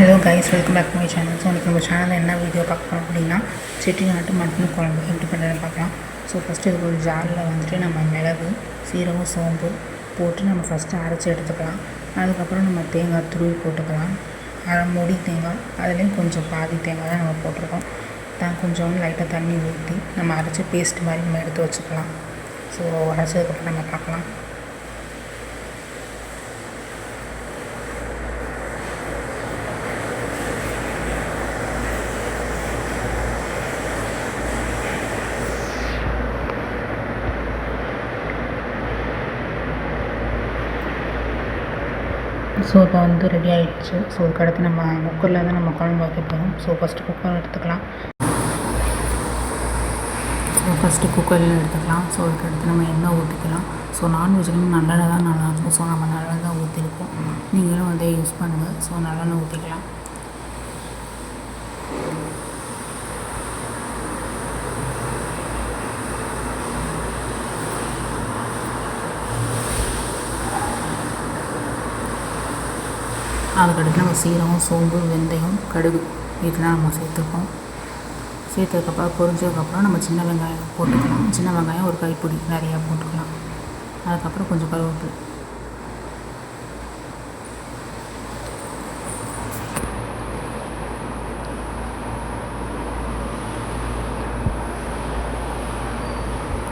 Hello guys welcome back my channel so இன்றைக்கி நம்ம சேனலில் என்ன வீடியோ பார்க்க போகிறோம் அப்படின்னா செட்டிநாட்டு மட்டன் குழம்பு எப்படி பண்ணுறதுன்னு பார்க்கலாம். ஸோ ஃபஸ்ட்டு இதுக்கு ஒரு ஜாரில் வந்துட்டு நம்ம மிளகு சீரகம் சோம்பு போட்டு நம்ம ஃபஸ்ட்டு அரைச்சி எடுத்துக்கலாம். அதுக்கப்புறம் நம்ம தேங்காய் துருவி போட்டுக்கலாம். அரை மூடி தேங்காய் அதுலேயும் கொஞ்சம் பாதி தேங்காய் தான் நம்ம போட்டிருக்கோம். தான் கொஞ்சம் லைட்டாக தண்ணி ஊற்றி நம்ம அரைச்சி பேஸ்ட் மாதிரி நம்ம எடுத்து வச்சுக்கலாம். ஸோ அரைச்சதுக்கப்புறம் நம்ம பார்க்கலாம். ஸோ இப்போ வந்து ரெடி ஆகிடுச்சு ஸோ அதுக்கடுத்து நம்ம குக்கரில் தான் நம்ம குழம்பு வைக்க போகிறோம் ஸோ ஃபஸ்ட்டு குக்கர் எடுத்துக்கலாம். ஸோ ஃபஸ்ட்டு குக்கரில் எடுத்துக்கலாம். ஸோ அதுக்கடுத்து நம்ம எண்ணெய் ஊற்றிக்கலாம் ஸோ நான்வெஜ்ஜுக்கு நல்லெண்ணெய் தான் நல்லாயிருக்கும் ஸோ நம்ம நல்லெண்ணெய் தான் ஊற்றிருக்கோம் நீங்களும் அதே யூஸ் பண்ணுங்கள் ஸோ நல்லெண்ணெய் ஊற்றிக்கலாம் அதுக்கடுத்து நம்ம சீரகம் சோம்பு வெந்தயம் கடுகு இதெல்லாம் நம்ம சேர்த்துருக்கோம். சேர்த்ததுக்கப்புறம் பொரிஞ்சதுக்கப்புறம் நம்ம சின்ன வெங்காயம் போட்டுக்கலாம். சின்ன வெங்காயம் ஒரு கைப்பிடி நிறையா போட்டுக்கலாம். அதுக்கப்புறம் கொஞ்சம் கருவேப்பிலை.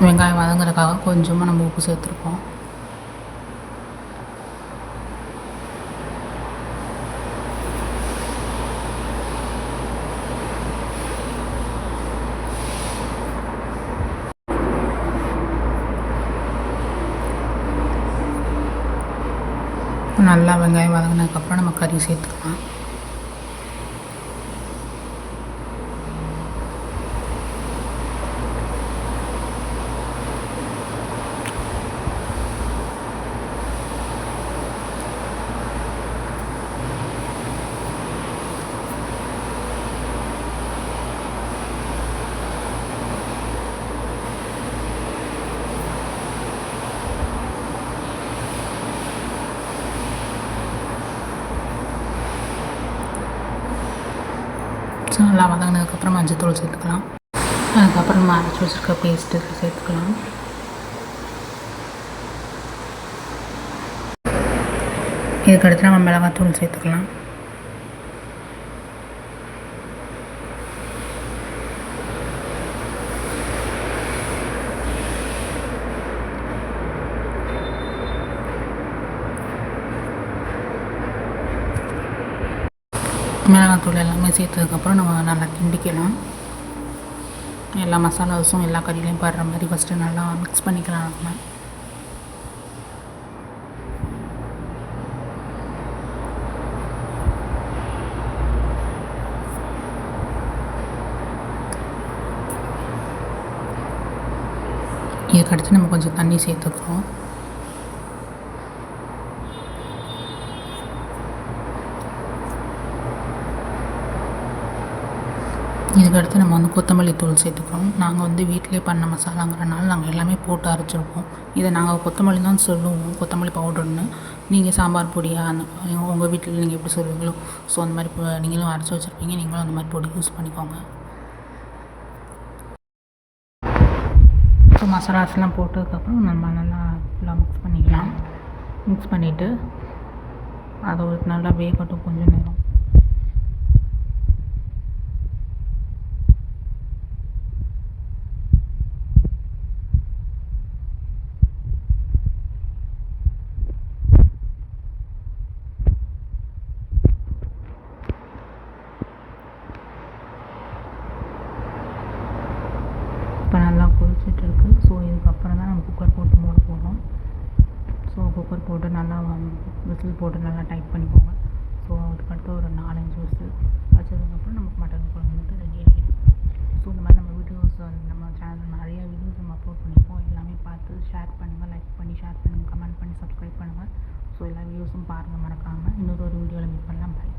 வெங்காயம் வதங்குறதுக்காக கொஞ்சமாக நம்ம உப்பு சேர்த்துருக்கோம். நல்லா வெங்காயம் வதங்கினதுக்கப்புறம் நம்ம கறி சேர்த்துக்கலாம். ஸோ நல்லா வதங்கினதுக்கப்புறம் மஞ்சத்தூள் சேர்த்துக்கலாம். அதுக்கப்புறம் அரைச்சி வச்சுருக்க பேஸ்ட்டு சேர்த்துக்கலாம். இதுக்கடுத்து நம்ம மிளகாத்தூள் சேர்த்துக்கலாம். மிளகாத்தூள் எல்லாமே சேர்த்ததுக்கப்புறம் நம்ம நல்லா கிண்டிக்கலாம். எல்லா மசாலாஸும் எல்லா கறியிலையும் படுற மாதிரி ஃபஸ்ட்டு நல்லா மிக்ஸ் பண்ணிக்கலாம் நம்ம. இதுக்கடுத்து நம்ம கொஞ்சம் தண்ணி சேர்த்துக்கிறோம் இதுக்கடுத்து நம்ம வந்து கொத்தமல்லி தூள் சேர்த்துக்கிறோம். நாங்கள் வந்து வீட்டிலே பண்ண மசாலாங்கிறனால நாங்கள் எல்லாமே போட்டு அரைச்சிருப்போம். இதை நாங்கள் கொத்தமல்லி தான் சொல்லுவோம் கொத்தமல்லி பவுடர்னு. நீங்கள் சாம்பார் பொடியா அந்த உங்கள் வீட்டில் நீங்கள் எப்படி சொல்லுவீங்களோ. ஸோ அந்த மாதிரி நீங்களும் அரைச்சி வச்சுருப்பீங்க நீங்களும் அந்த மாதிரி பொடி யூஸ் பண்ணிக்கோங்க. இப்போ மசாலாஸ்லாம் போட்டதுக்கப்புறம் நம்ம நல்லா ஃபுல்லாக மிக்ஸ் பண்ணிக்கலாம். மிக்ஸ் பண்ணிவிட்டு அதை ஒரு நல்லா வேகட்டும் கொஞ்சம் நேரம். இப்போ நல்லா கொதிச்சுட்டு இருக்கு ஸோ இதுக்கப்புறம் தான் நம்ம குக்கர் போட்டு மூட போகிறோம் ஸோ குக்கர் போட்டு நல்லா um, விசில் போட்டு நல்லா டைட் பண்ணிக்கோங்க. ஸோ அதுக்கடுத்து ஒரு நாலஞ்சு விசில் வச்சதுக்கப்புறம் நமக்கு மட்டன் குழம்பு வந்து ரெடி ஆகிடும் ஸோ இந்த மாதிரி நம்ம வீடியோஸ் நம்ம சேனலில் நிறைய வீடியோஸ் நம்ம அப்லோட் பண்ணியிருக்கோம். எல்லாமே பார்த்து ஷேர் பண்ணுங்கள் லைக் பண்ணி ஷேர் பண்ணுங்கள் கமெண்ட் பண்ணி சப்ஸ்கிரைப் பண்ணுங்கள் ஸோ எல்லா வீடியோஸும் பாருங்கள் மறக்காமல் இன்னொரு ஒரு வீடியோவில் மீட் பண்ணலாம். பாய்